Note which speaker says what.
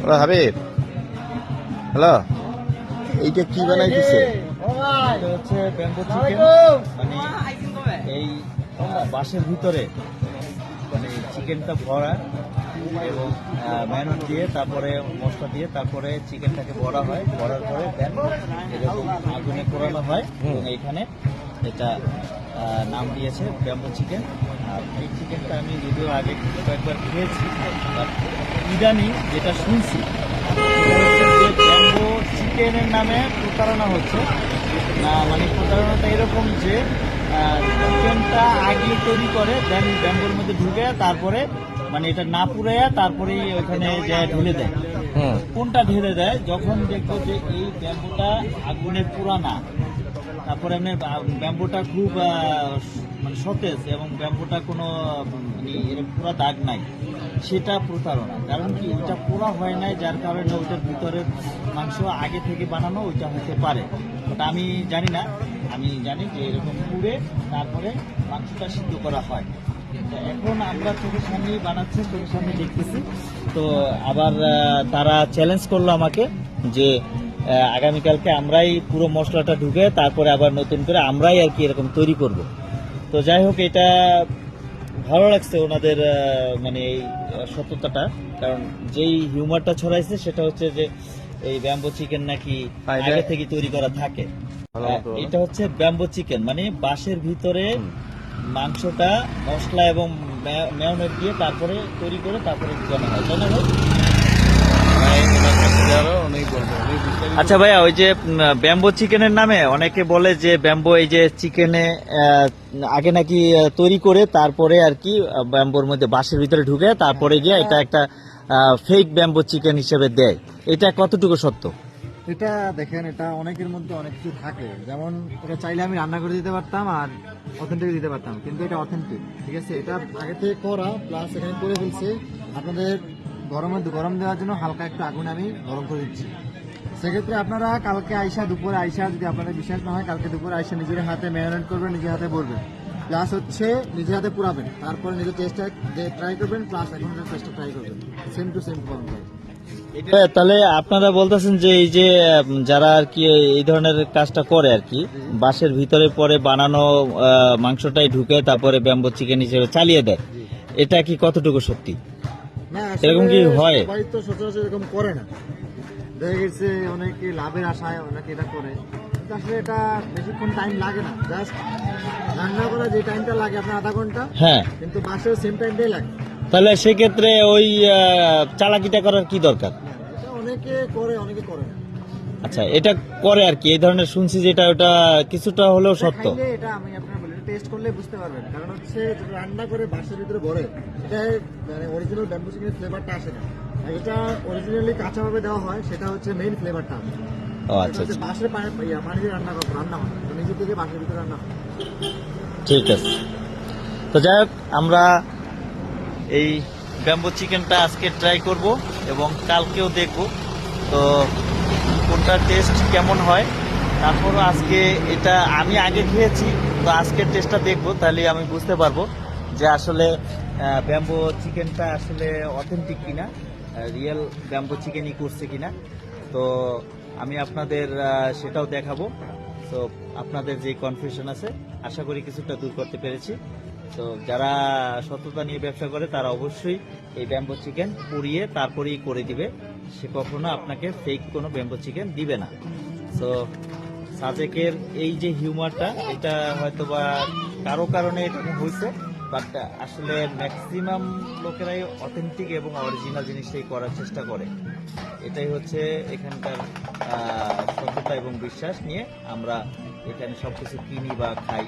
Speaker 1: Hello Habib. Hello. এইটা কি বানাইতেছে?
Speaker 2: এটা হচ্ছে ব্যাম্বো চিকেন মানে এই বাসের ভিতরে মানে চিকেনটা ভরা এবং ম্যানট দিয়ে তারপরে মশলা দিয়ে তারপরে চিকেনটাকে ভরা হয়। ভরার পরে দেন এরকম আগুনে পোড়ানো হয়। এবং এইখানে এটা নাম দিয়েছে ব্যাম্বো চিকেন। আর এই চিকেনটা আমি যদিও আগে কয়েকবার খেয়েছি বাট ইদানি যেটা শুনছি ব্যাম্বো চিকেনের নামে প্রতারণা হচ্ছে। না মানে প্রতারণাটা এরকম যে চিকেনটা আগে তৈরি করে দেন ব্যাম্বোর মধ্যে ঢুকে তারপরে মানে এটা না পুড়াইয়া তারপরেই ওখানে যে ঢেলে দেয়। কোনটা ঢেলে দেয়? যখন দেখব যে এই ব্যাম্বুটা আগুনে পুরানা তারপরে এমনি ব্যাম্বুটা খুব মানে সতেজ এবং ব্যাম্বুটা কোনো মানে এর পুরা দাগ নাই। সেটা প্রতারণা। কারণ কি, ওইটা পুরা হয় নাই যার কারণে ওইটার ভিতরের মাংস আগে থেকে বানানো ওইটা হতে পারে। ওটা আমি জানি না। আমি জানি যে এরকম পুড়ে তারপরে মাংসটা সিদ্ধ করা হয়। এখন আমরা চোখের সামনেই বানাচ্ছি, চোখের সামনে দেখতেছি। তো আবার তারা চ্যালেঞ্জ করল আমাকে যে আগামীকালকে আমরাই পুরো মশলাটা ঢুকে তারপরে আবার নতুন করে আমরাই আর কি এরকম তৈরি করব। তো যাই হোক এটা ভালো লাগছে ওনাদের মানে এই সত্যতাটা কারণ যেই হিউমারটা ছড়াইছে সেটা হচ্ছে যে এই ব্যাম্বো চিকেন নাকি আগে থেকে তৈরি করা থাকে। এটা হচ্ছে ব্যাম্বো চিকেন মানে বাঁশের ভিতরে মাংসটা মশলা এবং মেয়নেট দিয়ে তারপরে তৈরি করে তারপরে জানা হয়। তাই না ভাই?
Speaker 1: ভাই, ওনার কাছে আরও অনেক বলব অনেক বিস্তারিত-
Speaker 2: আচ্ছা ভাইয়া ওই যে ব্যাম্বো চিকেনের নামে অনেকে বলে যে ব্যাম্বো এই যে চিকেনে আগে নাকি তৈরি করে তারপরে আর কি ব্যাম্বোর মধ্যে বাঁশের ভিতরে ঢুকে তারপরে গিয়ে এটা একটা ফেক ব্যাম্বো চিকেন হিসেবে দেয়। এটা কতটুকু সত্য?
Speaker 3: এটা দেখেন এটা অনেকের মধ্যে অনেক কিছু থাকে। যেমন এটা চাইলে আমি রান্না করে দিতে পারতাম আর অথেন্টিক দিতে পারতাম কিন্তু এটা অথেন্টিক ঠিক আছে? এটা আগে থেকে করা প্লাস এখানে করে ফেলছে। আপনাদের গরমে গরম দেওয়ার জন্য হালকা একটু আগুন আমি গরম করে দিচ্ছি। সেক্ষেত্রে আপনারা কালকে আইসা দুপুরে আইসা যদি আপনাদের বিশ্বাস না হয় কালকে দুপুরে আইসা নিজের হাতে ম্যারিনেট করবেন নিজের হাতে বলবেন। প্লাস হচ্ছে নিজের হাতে পুরাবেন। তারপরে নিজের চেষ্টা ট্রাই করবেন প্লাস এখন টেস্টটা ট্রাই করবেন। সেম টু সেম ফর্ম
Speaker 2: তাহলে আপনারা বলতেছেন যে এই যে যারা আর কি এই ধরনের কাজটা করে আর কি বাঁশের ভিতরে পরে বানানো মাংসটাই ঢুকে তারপরে ব্যাম্বো চিকেন হিসেবে চালিয়ে দেয়। এটা কি কতটুকু সত্যি এরকম কি হয়?
Speaker 3: তো সচরাচর এরকম করে না। দেখা গেছে অনেকে লাভের আশায় অনেকে এটা করে। আসলে এটা বেশিক্ষণ টাইম লাগে না। জাস্ট রান্না করা যে টাইমটা লাগে আপনার আধা ঘণ্টা
Speaker 2: হ্যাঁ।
Speaker 3: কিন্তু বাসেও সেম টাইমটাই লাগে।
Speaker 2: তাহলে সেক্ষেত্রে ওই চালাকিটা করার কি দরকার?
Speaker 3: এটা অনেকে করে অনেকে করে
Speaker 2: আচ্ছা এটা করে আর কি এই ধরনের শুনছি যেটা ওটা কিছুটা হলেও সত্য।
Speaker 3: এটা আমি আপনার বলি টেস্ট করলে বুঝতে পারবেন। কারণ হচ্ছে রান্না করে বাসের ভিতরে ভরে এটা মানে অরিজিনাল ব্যাম্বু চিকেনের ফ্লেভারটা আসে না। এটা অরিজিনালি কাঁচাভাবে দেওয়া হয় সেটা হচ্ছে মেইন ফ্লেভারটা
Speaker 2: ও আচ্ছা আচ্ছা।
Speaker 3: বাসের পানি দিয়ে রান্না করা রান্না হয়। নিজে থেকে বাসের ভিতরে রান্না হয়।
Speaker 2: ঠিক আছে। তো যাই হোক আমরা এই ব্যাম্বো চিকেনটা আজকে ট্রাই করব এবং কালকেও দেখব। তো কোনটা টেস্ট কেমন হয়? তারপরও আজকে এটা আমি আগে খেয়েছি তো আজকের টেস্টটা দেখব তাহলে আমি বুঝতে পারব যে আসলে ব্যাম্বো চিকেনটা আসলে অথেন্টিক কিনা। রিয়েল ব্যাম্বো চিকেনই করছে কিনা। তো আমি আপনাদের সেটাও দেখাবো। তো আপনাদের যে কনফিউশন আছে, আশা করি কিছুটা দূর করতে পেরেছি। তো যারা সততা নিয়ে ব্যবসা করে, তারা অবশ্যই এই ব্যাম্বো চিকেন পুড়িয়ে তারপরেই করে দিবে। সে কখনো আপনাকে ফেক কোনো ব্যাম্বো চিকেন দিবে না। তো সাজেকের এই যে হিউমারটা এটা হয়তো বা কারও কারণে এরকম হয়েছে। বাট আসলে ম্যাক্সিমাম লোকেরাই অথেন্টিক এবং অরিজিনাল জিনিসটাই করার চেষ্টা করে। এটাই হচ্ছে এখানকার সততা এবং বিশ্বাস নিয়ে আমরা এখানে সবকিছু কিনি বা খাই।